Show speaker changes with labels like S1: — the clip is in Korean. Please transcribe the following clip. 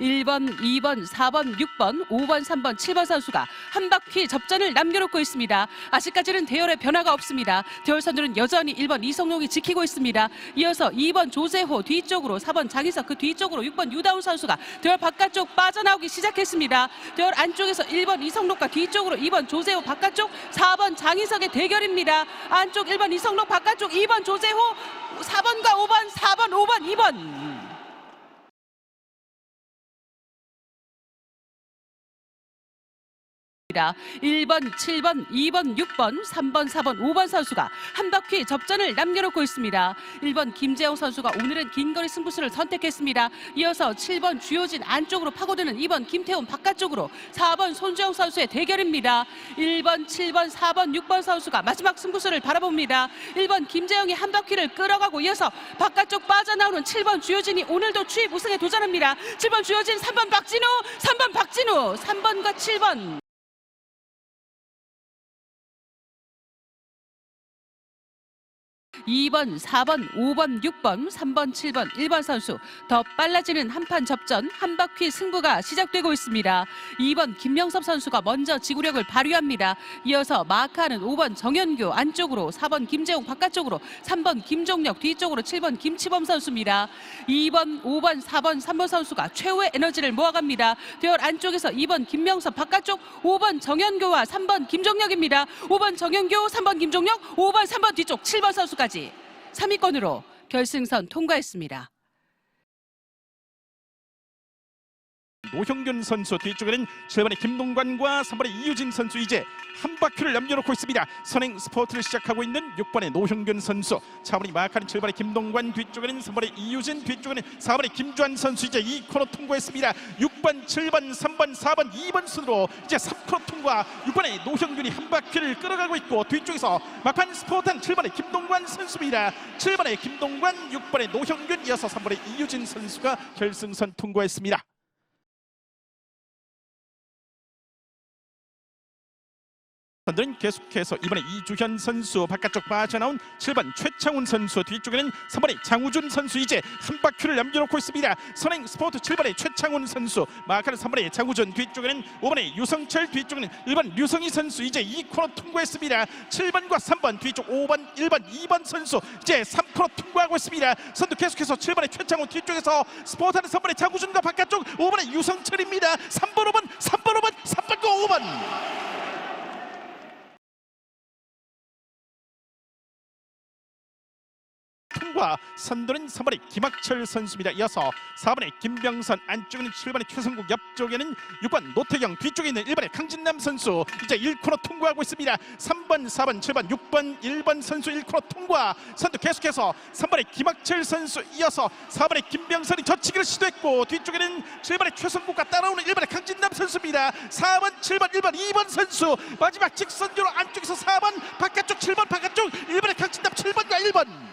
S1: 1번, 2번, 4번, 6번, 5번, 3번, 7번 선수가 한 바퀴 접전을 남겨놓고 있습니다. 아직까지는 대열의 변화가 없습니다. 대열 선두는 여전히 1번 이성용이 지키고 있습니다. 이어서 2번 조세호 뒤쪽으로 4번 장희석 그 뒤쪽으로 6번 유다운 선수가 대열 바깥쪽 빠져나오기 시작했습니다. 대열 안쪽에서 1번 이성록과 뒤쪽으로 2번 조세호 바깥쪽 4번 장희석의 대결입니다. 안쪽 1번 이성록 바깥쪽 2번 조세호 4번과 5번 4번 5번 2번 1번, 7번, 2번, 6번, 3번, 4번, 5번 선수가 한 바퀴 접전을 남겨놓고 있습니다. 1번 김재영 선수가 오늘은 긴 거리 승부수를 선택했습니다. 이어서 7번 주효진 안쪽으로 파고드는 2번 김태훈 바깥쪽으로 4번 손주영 선수의 대결입니다. 1번, 7번, 4번, 6번 선수가 마지막 승부수를 바라봅니다. 1번 김재영이 한 바퀴를 끌어가고 이어서 바깥쪽 빠져나오는 7번 주효진이 오늘도 추입 우승에 도전합니다. 7번 주효진, 3번 박진우, 3번 박진우, 3번과 7번. 2번, 4번, 5번, 6번, 3번, 7번, 1번 선수 더 빨라지는 한판 접전 한 바퀴 승부가 시작되고 있습니다. 2번 김명섭 선수가 먼저 지구력을 발휘합니다. 이어서 마크하는 5번 정현규 안쪽으로 4번 김재웅 바깥쪽으로 3번 김종혁 뒤쪽으로 7번 김치범 선수입니다. 2번, 5번, 4번, 3번 선수가 최후의 에너지를 모아갑니다. 대열 안쪽에서 2번 김명섭 바깥쪽 5번 정현규와 3번 김종혁입니다. 5번 정현규, 3번 김종혁, 5번, 3번 뒤쪽 7번 선수까지 3위권으로 결승선 통과했습니다.
S2: 노형균 선수 뒤쪽에는 7번의 김동관과 3번의 이유진 선수 이제 한 바퀴를 남겨놓고 있습니다. 선행 스포트를 시작하고 있는 6번의 노형균 선수 차분히 마크하는 7번의 김동관 뒤쪽에는 3번의 이유진 뒤쪽에는 4번의 김주환 선수 이제 2코너 통과했습니다. 6번, 7번, 3번, 4번, 2번 순으로 이제 3코너 통과 6번의 노형균이 한 바퀴를 끌어가고 있고 뒤쪽에서 막판 스포트한 7번의 김동관 선수입니다. 7번의 김동관, 6번의 노형균 이어서 3번의 이유진 선수가 결승선 통과했습니다. 선들은 계속해서 이번에 이주현 선수 바깥쪽 빠져나온 7번 최창훈 선수 뒤쪽에는 3번의 장우준 선수 이제 한 바퀴를 남겨놓고 있습니다. 선행 스포트 7번의 최창훈 선수 마카는 3번의 장우준 뒤쪽에는 5번의 유성철 뒤쪽에는 1번 류성희 선수 이제 2코너 통과했습니다. 7번과 3번 뒤쪽 5번 1번 2번 선수 이제 3코너 통과하고 있습니다. 선두 계속해서 7번의 최창훈 뒤쪽에서 스포트하는 3번의 장우준과 바깥쪽 5번의 유성철입니다. 3번 5번 3번 5번 3번과 5번 통과 선두는 3번의 김학철 선수입니다. 이어서 4번의 김병선 안쪽에는 7번의 최성국 옆쪽에는 6번 노태경 뒤쪽에 있는 1번의 강진남 선수 이제 1코너 통과하고 있습니다. 3번 4번 7번 6번 1번 선수 1코너 통과 선두 계속해서 3번의 김학철 선수 이어서 4번의 김병선이 젖히기를 시도했고 뒤쪽에는 7번의 최성국과 따라오는 1번의 강진남 선수입니다. 4번 7번 1번 2번 선수 마지막 직선주로 안쪽에서 4번 바깥쪽 7번 바깥쪽 1번의 강진남 7번과 1번